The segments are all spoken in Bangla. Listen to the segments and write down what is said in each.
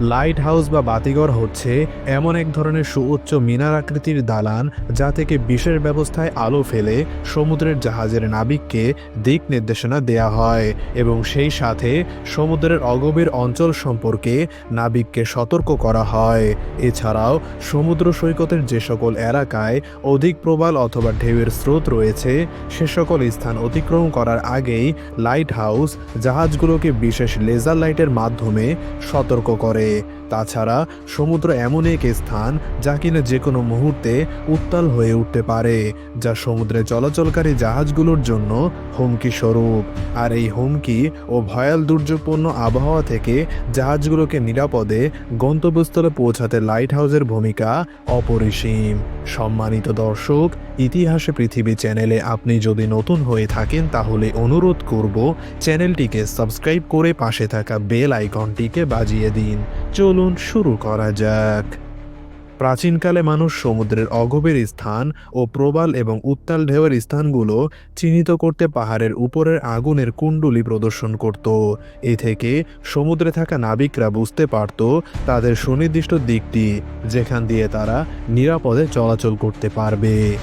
লাইট হাউস বা বাতিঘর হচ্ছে এমন এক ধরনের সুউচ্চ মিনার আকৃতির দালান যা থেকে বিশেষ ব্যবস্থায় আলো ফেলে সমুদ্রের জাহাজের নাবিককে দিক নির্দেশনা দেয়া হয় এবং সেই সাথে সমুদ্রের অগভীর অঞ্চল সম্পর্কে নাবিককে সতর্ক করা হয়। এছাড়াও সমুদ্র সৈকতের যে সকল এলাকায় অধিক প্রবাল অথবা ঢেউয়ের স্রোত রয়েছে, সে সকল স্থান অতিক্রম করার আগেই লাইট হাউস জাহাজগুলোকে বিশেষ লেজার লাইটের মাধ্যমে সতর্ক করে। তাছাড়া সমুদ্র এমন এক স্থান যা কিনা যে কোনো মুহূর্তে উত্তাল হয়ে উঠতে পারে, যা সমুদ্রে চলাচলকারী জাহাজগুলোর জন্য হুমকি স্বরূপ। আর এই হুমকি ও ভয়াল দুর্যোগপূর্ণ আবহাওয়া থেকে জাহাজগুলোকে নিরাপদে গন্তব্যস্থলে পৌঁছাতে লাইট হাউসের ভূমিকা অপরিসীম। সম্মানিত দর্শক ইতিহাসে পৃথিবী চ্যানেলে আপনি যদি নতুন হয়ে থাকেন, তাহলে অনুরোধ করব চ্যানেলটিকে সাবস্ক্রাইব করে পাশে থাকা বেল আইকনটিকে বাজিয়ে দিন। চলুন শুরু করা যাক। প্রাচীনকালে মানুষ সমুদ্রের অগভীর স্থান ও প্রবাল এবং উত্তাল ঢেউয়ের স্থানগুলো চিহ্নিত করতে পাহাড়ের উপরের আগুনের কুণ্ডলি প্রদর্শন করত। এ থেকে সমুদ্রে থাকা নাবিকরা বুঝতে পারত তাদের সুনির্দিষ্ট দিকটি, যেখান দিয়ে তারা নিরাপদে চলাচল করতে পারবে।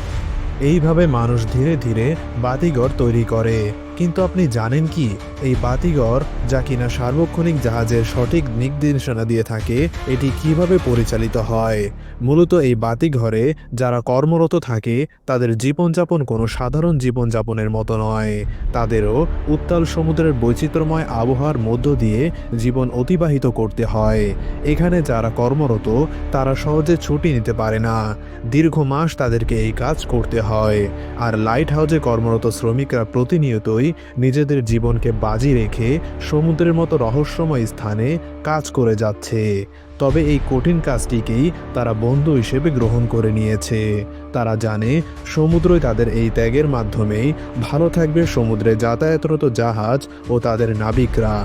এইভাবে মানুষ ধীরে ধীরে বাতিঘর তৈরি করে। কিন্তু আপনি জানেন কি? এই বাতিঘর, যা কিনা সার্বক্ষণিক জাহাজের সঠিক নির্দেশনা দিয়ে থাকে, এটি কীভাবে পরিচালিত হয়? মূলত এই বাতিঘরে যারা কর্মরত থাকে, তাদের জীবনযাপন কোনো সাধারণ জীবনযাপনের মতো নয়। তাদেরও উত্তাল সমুদ্রের বৈচিত্র্যময় আবহাওয়ার মধ্য দিয়ে জীবন অতিবাহিত করতে হয়। এখানে যারা কর্মরত, তারা সহজে ছুটি নিতে পারে না। দীর্ঘ মাস তাদেরকে এই কাজ করতে হয়। আর লাইট হাউসে কর্মরত শ্রমিকরা প্রতিনিয়তই নিজেদের জীবনকে বাজি রেখে সমুদ্রের মতো রহস্যময় স্থানে কাজ করে যাচ্ছে। তবে এই কঠিন কাজটিকেই তারা বন্ধু হিসেবে গ্রহণ করে নিয়েছে। তারা জানে সমুদ্রই তাদের এই ত্যাগের মাধ্যমেই ভালো থাকবে সমুদ্রে যাতায়াতরত জাহাজ ও তাদের নাবিকরা।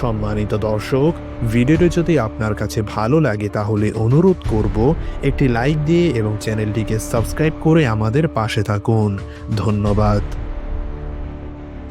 সম্মানিত দর্শক, ভিডিওটি যদি আপনার কাছে ভালো লাগে তাহলে অনুরোধ করব একটি লাইক দিয়ে এবং চ্যানেলটিকে সাবস্ক্রাইব করে আমাদের পাশে থাকুন। ধন্যবাদ।